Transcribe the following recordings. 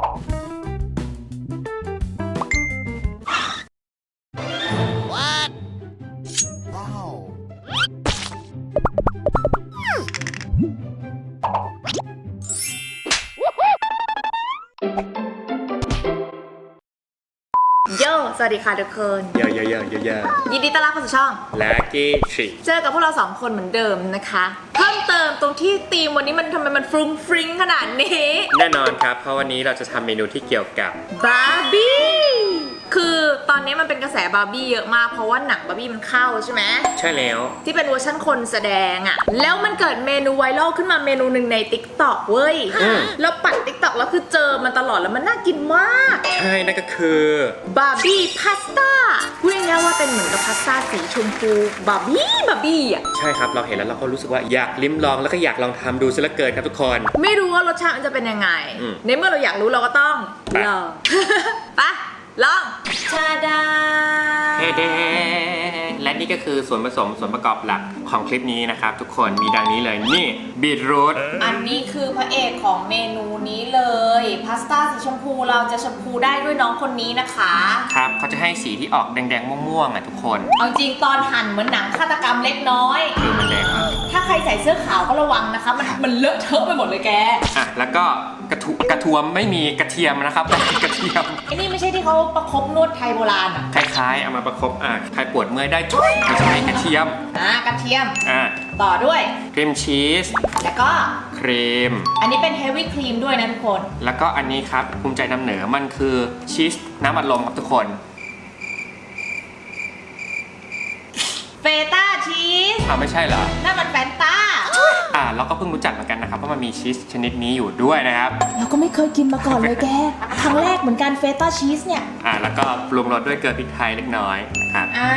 โยสวัสดีค่ะทุกคน เยอะเยอะเยอะเยอะเยอะยินดีต้อนรับเข้าสู่ช่องลักกี้ทริเจอกับพวกเราสองคนเหมือนเดิมนะคะ เพิ่มเติมตรงที่ธีมวันนี้มันทำไมมันฟรุ้งฟริ้งขนาดนี้ แน่นอนครับ เพราะวันนี้เราจะทำเมนูที่เกี่ยวกับบาร์บี้ คือตอนนี้มันเป็นกระแสบาร์บี้เยอะมาก เพราะว่าหนังบาร์บี้มันเข้าใช่ไหม ใช่แล้ว ที่เป็นเวอร์ชันคนแสดงอะแล้วมันเกิดเมนูไวรัลขึ้นมาเมนูหนึ่งใน t ิ k t o k เว้ย อืม แล้วปัด t ิ k t o k แล้วคือเจอมันตลอดแล้วมันน่ากินมาก ใช่นั่นก็คือบาร์บี้พาสต้าพูดง่ายๆว่าเป็นเหมือนกับพาสต้าสีชมพูบาร์บี้บาร์บี้อะใช่ครับเราเห็นแล้วเราก็รู้สึกว่าอยากลิ้มลองแล้วก็อยากลองทำดูซะเหลือเกินครับทุกคน ไม่รู้ว่ารสชาติมันจะเป็นยังไง อืมในเมื่อเราอยากรู้เราก็ต้องไป ลอง ไปะ ลองชาดาเด้และนี่ก็คือส่วนผสมส่วนประกอบหลักของคลิปนี้นะครับ ทุกคนมีดังนี้เลยนี่บีทรูทอันนี้คือพระเอกของเมนูนี้เลยพาสต้าสีชมพูเราจะชมพูได้ด้วยน้องคนนี้นะคะ ครับเขาจะให้สีที่ออกแดงๆม่วงๆอะทุกคน เอาจริงตอนหั่นเหมือนหนังฆาตกรรมเล็กน้อย คือมันแดงมากถ้า ใครใส่เสื้อขาวก็ระวังนะคะ มันมันเลอะเทอะไปหมดเลยแก อะแล้วก็กระทุกระทวมไม่มีกระเทียมนะครับแต่กระเทียมไอ้นี่ไม่ใช่ที่เขาประคบนวดไทยโบราณอะคล้ายๆเอามาประคบอะใครปวดเมื่อยได้จุ๊ยไม่ใช่กระเทียมอ่ากระเทียม อะต่อด้วย ครีมชีสแล้วก็ครีม อันนี้เป็นเฮฟวี่ครีมด้วยนะทุกคน แล้วก็อันนี้ครับภูมิใจนำเหนือมันคือชีสน้ำอัดลมครับทุกคน เฟต้า ชีสอ้าวไม่ใช่เหรอ นั่นมันแฟนตาอ่าเราก็เพิ่งรู้จักเหมือนกันนะครับว่ามันมีชีสชนิดนี้อยู่ด้วยนะครับ เราก็ไม่เคยกินมาก่อนเลยแก ครั้งแรกเหมือนกันเฟต้าชีสเนี่ย อ่าแล้วก็ปรุงรสด้วยเกลือพริกไทยเล็กน้อยนะครับ อ่า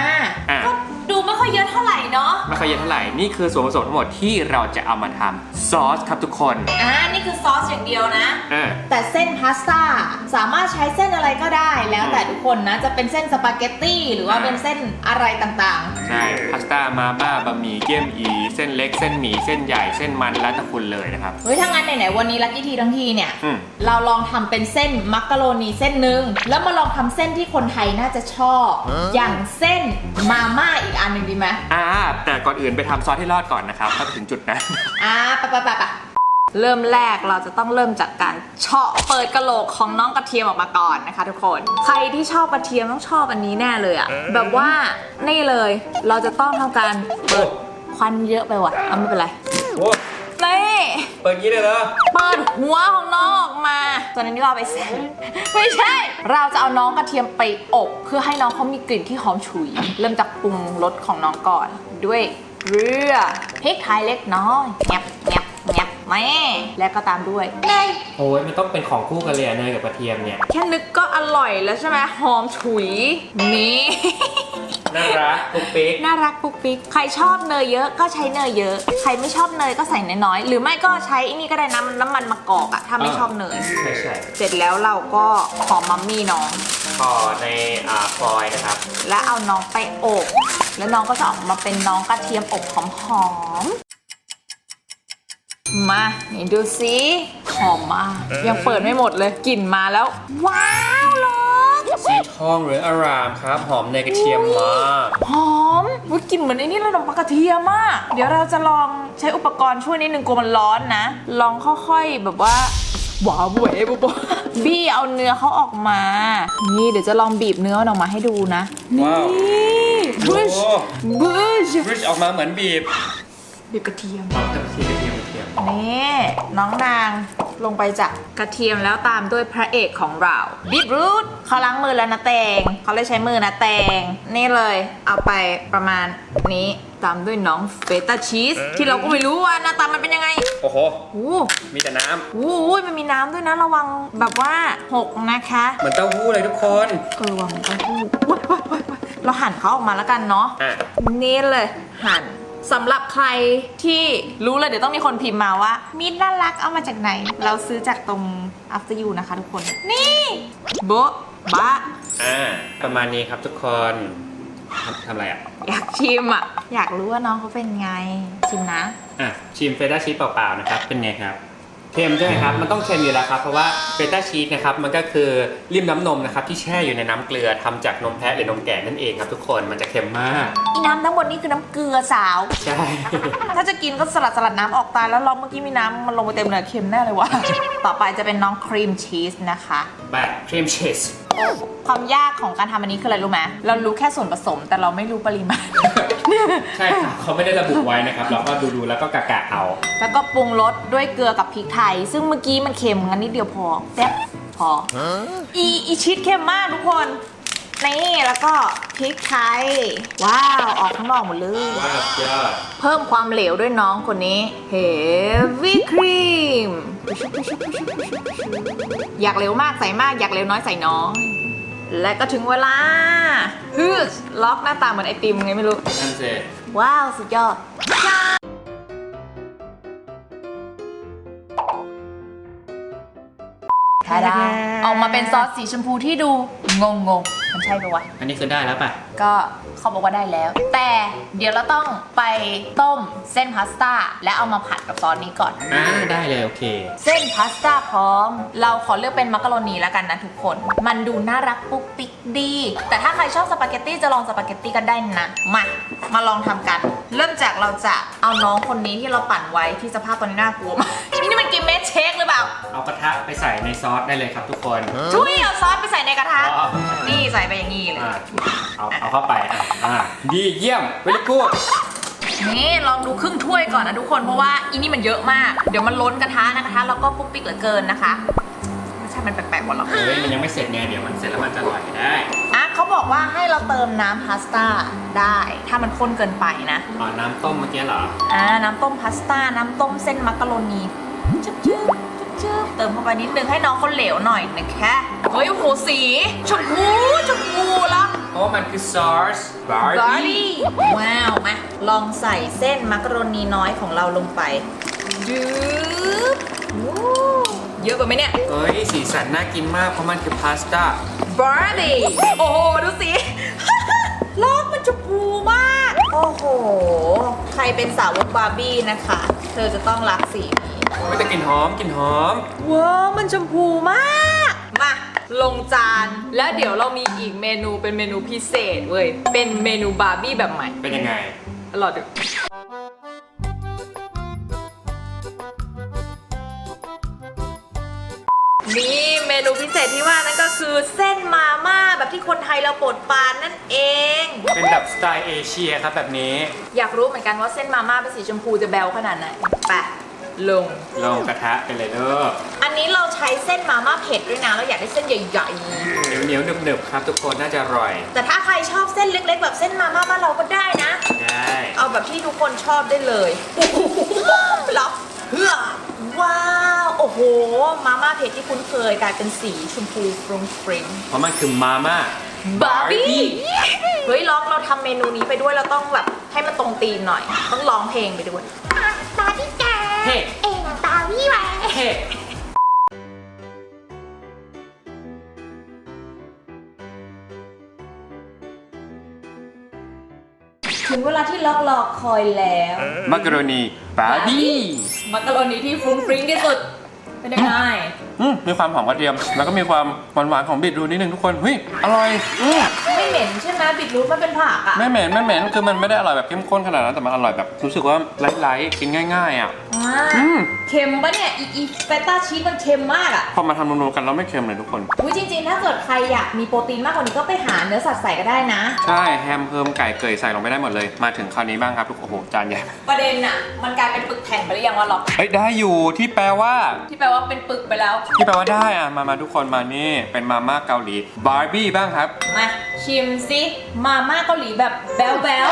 อะ ก็ดูไม่ค่อยเยอะเท่าไหร่เนาะ ไม่ค่อยเยอะเท่าไหร่นี่คือส่วนผสมทั้งหมดที่เราจะเอามาทำซอสครับทุกคนอ่า นี่คือซอสอย่างเดียวนะอ่าแต่เส้นพาสต้าสามารถใช้เส้นอะไรก็ได้ แล้วแต่ทุกคนนะ จะเป็นเส้นสปาเกตตี้หรือว่าเป็นเส้นอะไรต่างใช่พาสต้ามาบ้าบะหมี่เกี๊ยมอี เส้นเล็กเส้นหมี่เส้นใหญ่เส้นมันแล้วแต่คุณเลยนะครับๆเฮ้ยถ้างั้นไหนๆวันนี้ลักกี้ทีทั้งทีเนี่ย อืม เราลองทำเป็นเส้นมักกะโรนีเส้นหนึ่งแล้วมาลองทำเส้นที่คนไทยน่าจะชอบ อย่างเส้นมาม่าอีกอันหนึ่งดีไหมอ่าแต่ก่อนอื่นไปทำซอสให้รอดก่อนนะครับถ้าไปถึงจุดนั้น อ่าไปไปไปไป เริ่มแรกเราจะต้องเริ่มจากการเฉาะเปิดกระโหลกของน้องกระเทียมออกมาก่อนนะคะ ทุกคน ใครที่ชอบกระเทียมต้องชอบอันนี้แน่เลยอะแบบว่านี่เลยเราจะต้องทำการเปิดควันเยอะไปว่ะเอาไม่เป็นไรโอ้นี่เปิดงี้เลยเหรอเปิดหัวของน้องออกมาตอนนี้ก็เอาไปใส่ไม่ใช่ เราจะเอาน้องกระเทียมไปอบ เพื่อให้น้องเขามีกลิ่นที่หอมฉุย เริ่มจากปรุงรสของน้องก่อน ด้วยเกลือพริกไทยเล็กน้อยแงบแงบ แงบแม่และก็ตามด้วยเนยโอ้ยมันต้องเป็นของคู่กันเลยอะเนยกับกระเทียมเนี่ยแค่นึกก็อร่อยแล้วใช่ไหมหอมฉุยนี่ น่ารักปุ๊กปิ๊กน่ารักปุ๊กปิ๊กใครชอบเนยเยอะก็ใช้เนยเยอะ ใครไม่ชอบเนยก็ใส่น้อยๆหรือไม่ก็ใช้อันนี้ก็ได้น้ำน้ำมันมะกอกอะถ้าไม่ชอบเนยใช่ใช่เสร็จแล้วเราก็หอมมัมมี่น้อง พอในอ่าฟอยล์นะครับ แล้วเอาน้องไปอบแล้วน้องก็จะออกมาเป็นน้องกระเทียมอบหอมๆ มานี่ดูสิหอมมาก ยังเปิดไม่หมดเลยกลิ่นมาแล้ว ว้าวรสสีทองหรืออารามครับ หอมเนยกระเทียมมากหอมวุ้ยกลิ่นเหมือนไอ้นี่เลยขนมปังกระเทียมมาก เดี๋ยวเราจะลองใช้อุปกรณ์ช่วยนิดนึงกลัวมันร้อนนะ ลองค่อยๆแบบว่าหวาเหวบุบบี้เอาเนื้อเขาออกมา นี่เดี๋ยวจะลองบีบเนื้อมันออกมาให้ดูนะว้าวนี่บุชบุชบริชออกมาเหมือนบีบ บีบกระเทียมหอมกระเทียม นี่น้องนางลงไปจากกระเทียมแล้วตามด้วยพระเอกของเราบีบรูทเขาล้างมือแล้วนะแตงเขาเลยใช้มือนะแตงนี่เลยเอาไปประมาณนี้ตามด้วยน้องเฟต้าชีสที่เราก็ไม่รู้ว่าหน้าตามันเป็นยังไงโอ้โหอู้มีแต่น้อู้ยมันมีน้ำด้วยนะระวังแบบว่าหกนะคะำเหมือนเต้าหู้เลยทุกคนเออวางเต้าหู้ว้ายว้ายว้ายว้ายเราหั่นเขาออกมาแล้วกันเนาะอะนี่เลยหั่น สำหรับใครที่รู้เลยเดี๋ยวต้องมีคนพิมพ์มาว่ามีดน่ารักเอามาจากไหน เราซื้อจากตรง after you นะคะทุกคน นี่โบ๊ะบะอ่าประมาณนี้ครับทุกคนทำทำอะไรอะ อยากชิมอะ อยากรู้ว่าน้องเขาเป็นไง ชิมนะ อะชิมเฟต้าชีสเปล่าๆนะครับ เป็นไงครับ เค็มใช่ไหมครับ มันต้องเค็มอยู่แล้วครับ เพราะว่าเบต้าชีสนะครับ มันก็คือริมน้ำนมนะครับที่แช่อยู่ในน้ำเกลือทำจากนมแพะหรือนมแกะนั่นเองครับทุกคน มันจะเค็มมาก อีน้ำทั้งหมดนี่คือน้ำเกลือสาว ใช่ ถ้าจะกินก็สลัดสลัดน้ำออกตายแล้วลองเมื่อกี้มีน้ำมันลงไปเต็มเลยเค็มแน่เลยวะ ต่อไปจะเป็นน้องครีมชีสนะคะ แบบครีมชีส ความยากของการทำอันนี้คืออะไรรู้ไหมเรารู้แค่ส่วนผสม แต่เราไม่รู้ปริมาณ ใช่ครับเขาไม่ได้ระบุไว้นะครับ เราก็ดูๆแล้วก็กะกะเอา แล้วก็ปรุงรสด้วยเกลือกับพริกไทย ซึ่งเมื่อกี้มันเค็มงั้นนิดเดียวพอแป๊บพออีอีชีสเค็มมากทุกคน นี่แล้วก็พริกไทย ว้าว ออกข้างนอกหมดเลย ว้าวยอดเพิ่มความเหลวด้วยน้องคนนี้ Heavy Cream อยากเหลวมากใส่มาก อยากเหลวน้อยใส่น้อย และก็ถึงเวลาฮึดล็อกหน้าตาเหมือนไอติมไงไม่รู้ นั่นสิ ว้าว สุดยอด ทาดาออกมาเป็นซอสสีชมพูที่ดูงงงๆมันใช่ปะวะ อันนี้คือได้แล้วป่ะ ก็เขาบอกว่าได้แล้ว แต่เดี๋ยวเราต้องไปต้มเส้นพาสต้าและเอามาผัดกับซอสนี้ก่อน อ่าได้เลยโอเค เส้นพาสต้าพร้อม เราขอเลือกเป็นมักกะโรนีแล้วกันนะทุกคน มันดูน่ารักปุ๊กปิ๊กดี แต่ถ้าใครชอบสปาเกตตี้จะลองสปาเกตตี้กันได้นะ มา มาลองทำกัน เริ่มจากเราจะเอาน้องคนนี้ที่เราปั่นไว้ที่สภาพตอนนี้น่ากลัวมาก นี่มันกินเมสเชคหรือเปล่า เอากระทะไปใส่ในซอสได้เลยครับทุกคน ช่วยเอาซอสไปใส่ในกระทะ อ๋อ นี่ใส่ไปอย่างนี้เลย อ่าเอาเอาเข้าไปอะอ่าดีเยี่ยมเวลิกูดนี่ลองดูครึ่งถ้วยก่อนนะทุกคนเพราะว่าอีนี่มันเยอะมาก เดี๋ยวมันล้นกระทะนะกระทะแล้วก็ปุ๊กปิ๊กเหลือเกินนะคะไม่ใช่มันแปลกๆหมดหรอกเฮ้ยมันยังไม่เสร็จไงเดี๋ยวมันเสร็จแล้วมันจะอร่อยได้อะเขาบอกว่าให้เราเติมน้ำพาสต้าได้ ถ้ามันข้นเกินไปนะ อ๋อน้ำต้มเมื่อกี้เหรอ อ่าน้ำต้มพาสต้าน้ำต้มเส้นมักกะโรนี จึ๊บจึ๊บจึ๊บจึ๊บเติมเข้าไปนิดนึงให้น้องเขาเหลวหน่อยนะคะเฮ้ยโอ้โหสีชมพูชมพูแล้ว เพราะมันคือซอสบาร์บาร์บี้บี้ว้าวมาลองใส่เส้นมักโรนีน้อยของเราลงไปจึ๊บโอ้เยอะกว่าไหมเนี่ย เฮ้ย สีสันน่ากินมาก เพราะมันคือพาสต้า บาร์บี้โอ้โห ดูสิลอกมันชมพูมาก โอ้โห ใครเป็นสาวกบาร์บี้นะคะ เธอจะต้องรักสี ไม่แต่กลิ่นหอมกลิ่นหอม ว้าวมันชมพูมาก มาลงจาน แล้วเดี๋ยวเรามีอีกเมนูเป็นเมนูพิเศษเว้ย เป็นเมนูบาร์บี้แบบใหม่เป็นยังไงรอดูนี่เมนูพิเศษที่ว่านั่นก็คือเส้นมาม่าแบบที่คนไทยเราโปรดปรานนั่นเอง เป็นแบบสไตล์เอเชียครับแบบนี้ อยากรู้เหมือนกันว่าเส้นมาม่าเป็นสีชมพูจะแบวขนาดไหนไป ลง ลงกระทะไปเลยเด้ออันนี้เราใช้เส้นมาม่าเผ็ดด้วยนะ เราอยากได้เส้นใหญ่เหนียวเหนียวๆหนึบๆครับ ทุกคนน่าจะอร่อย ๆ แต่ถ้าใครชอบเส้นเล็ก ๆ แบบเส้นมาม่าบ้านเราก็ได้นะ ได้เอาแบบที่ทุกคนชอบได้เลยโอ้โหแล้วเฮือว้าว โอ้โห มาม่าเผ็ดที่คุ้นเคยกลายเป็นสีชมพูฟรุ้งฟริ้ง เพราะมันคือมาม่า บาร์บี้ เฮ้ยล็อกเราทำเมนูนี้ไปด้วยเราต้องแบบให้มันตรงธีมหน่อย ต้องร้องเพลงไปด้วย ลาที่ล็อกคอยแล้วมักกะโรนีบาร์บี้ มักกะโรนีที่ฟรุ้งฟริ้งที่สุดเป็นยังไง อืมมีความหอมกระเทียม แล้วก็มีความหวานๆของบีทรูทนิดนึงทุกคนเฮ้ยอร่อยอืม ไม่เหม็นใช่ไหมบิดรูทมันเป็นผักอะไม่เหม็นไม่เหม็นคือมันไม่ได้อร่อยแบบเข้มข้นขนาดนั้นแต่มันอร่อยแบบรู้สึกว่าไลท์ๆกินง่าย ๆอะ อ่าอืม เค็มปะเนี่ยอีอีเฟต้าชีสมันเค็มมากอะพอมาทำรวมๆกันแล้วไม่เค็มเลยทุกคน อุ้ยจริงๆ ถ้าเกิดใครอยากมีโปรตีนมากกว่านี้ก็ไปหาเนื้อสัตว์ใส่ก็ได้นะ ใช่แฮมเพิ่มไก่เกยใส่ลงไปได้หมดเลย มาถึงคราวนี้บ้างครับทุกโอ้โหจานใหญ่ประเด็นอะ มันกลายเป็นปึกแผ่นไปหรือยังวะล็อกเฮ้ยได้อยู่ที่แปลว่า ที่แปลว่าเป็นปึกไปแล้วที่แปลว่าได้อะ มามาทุกคนมานี่ เป็นมาม่าเกาหลีบาร์บี้บ้างครับ มาชิมซิมาม่าเกาหลีแบบแบ๊วแบ๊ว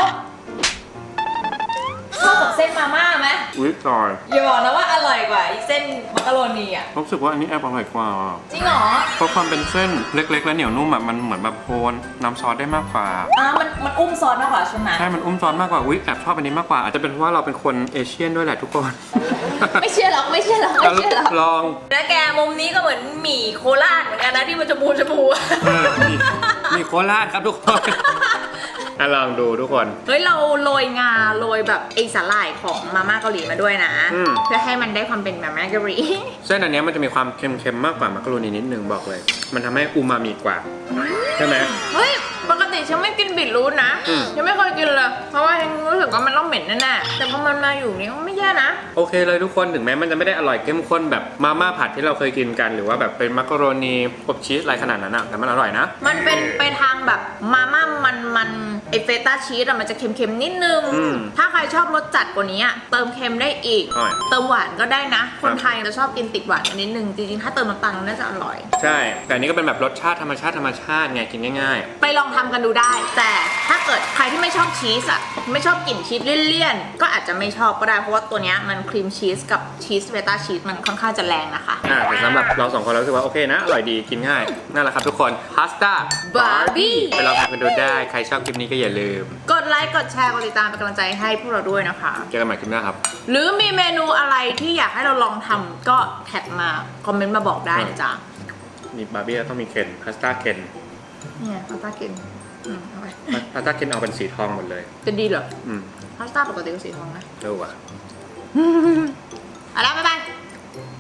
ากับเส้นมาม่าไหมอุ้ยจอยอย่าบอกนะว่าอร่อยกว่าไอ้เส้นมักกะโรนีอะรู้สึกว่าอันนี้แอบอร่อยกว่าจริงเหรอเพราะความเป็นเส้นเล็กๆ และเหนียวนุ่มอะมันเหมือนแบบโคนน้ำซอสได้มากกว่า อ่ามันมันอุ้มซอสมากกว่าใช่ไหมใช่ มันอุ้มซอสมากกว่า อุ้ยแอบชอบอันนี้มากกว่า อาจจะเป็นเพราะว่าเราเป็นคนเอเชียนด้วยแหละทุกคนไม่เชื่อหรอกไม่เชื่อหรอกไม่เชื่อหรอกลองนะแกมุมนี้ก็เหมือนหมี่โคราชเหมือนกันนะที่มันจะบูจะบูเออมีมีโคราชครับทุกคน ออะลองดูทุกคน เฮ้ยเราโรยงาโรยแบบไอสาหร่ายของมาม่าเกาหลีมาด้วยนะอืม เพื่อให้มันได้ความเป็นมาม่าเกาหลี เส้นอันเนี้ยมันจะมีความเค็มๆมากกว่ามักกะโรนีนิดนึงบอกเลย มันทำให้อูมามิกว่า ใช่ไหม เฮ้ยปกติ ฉันไม่กินบิดรูทนะอืม ฉันไม่เคยกินเลย เพราะว่าฉันรู้สึกว่ามันต้องเหม็นแน่ๆแต่พอมันมาอยู่นี่ก็ไม่แย่นะ โอเคเลยทุกคนถึงแม้มันจะไม่ได้อร่อยเข้มข้นแบบมาม่าผัดที่เราเคยกินกัน หรือว่าแบบเป็นมักกะโรนีอบชีสอะไรขนาดนั้นอะแต่มันอร่อยนะ มันเป็นไปทางแบบมาม่ามันมันไอเฟต้าชีสอะมันจะเค็มๆนิดนึง อืมถ้าใครชอบรสจัดกว่านี้อะเติมเค็มได้อีกอร่อยเติมหวานก็ได้นะ คนครับไทยจะชอบกินติดหวานนิดนึง จริงๆ ถ้าเติมน้ำตาลน่าจะอร่อย ใช่ แต่อันนี้ก็เป็นแบบรสชาติธรรมชาติธรรมชาติไงกินง่าย ไปลองทำกันดูได้ แต่ถ้าเกิดใครที่ไม่ชอบชีสอะไม่ชอบกลิ่นชีสเลี่ยนๆก็อาจจะไม่ชอบก็ได้เพราะว่าตัวเนี้ยมันครีมชีสกับชีสเฟต้าชีสมันค่อนข้างจะแรงนะคะๆอ่าแต่สำหรับเราสองคนเรารู้สึกว่าโอเคนะ อร่อยดีกินง่ายนั่นแหละครับทุกคนพาสต้า Barbie ไปลองทำกันดูได้ ใครชอบคลิปนี้ก็อย่าลืม กดไลค์กดแชร์กดติดตามเป็นกำลังใจให้พวกเราด้วยนะคะ เจอกันใหม่คลิปหน้าครับ หรือมีเมนูอะไรที่อยากให้เราลองทำก็แท็กมา คอมเมนต์มาบอกได้นะจ๊ะมีบาร์บี้แล้วต้องมีเคนพาสต้าเคนเนี่ยพาสต้ากิน อืมเอาไปพาสต้าเคนเอาเป็นสีทองหมดเลย จะดีเหรออืมพาสต้าปกติก็สีทองนะดูอะ เอาละบ๊ายบาย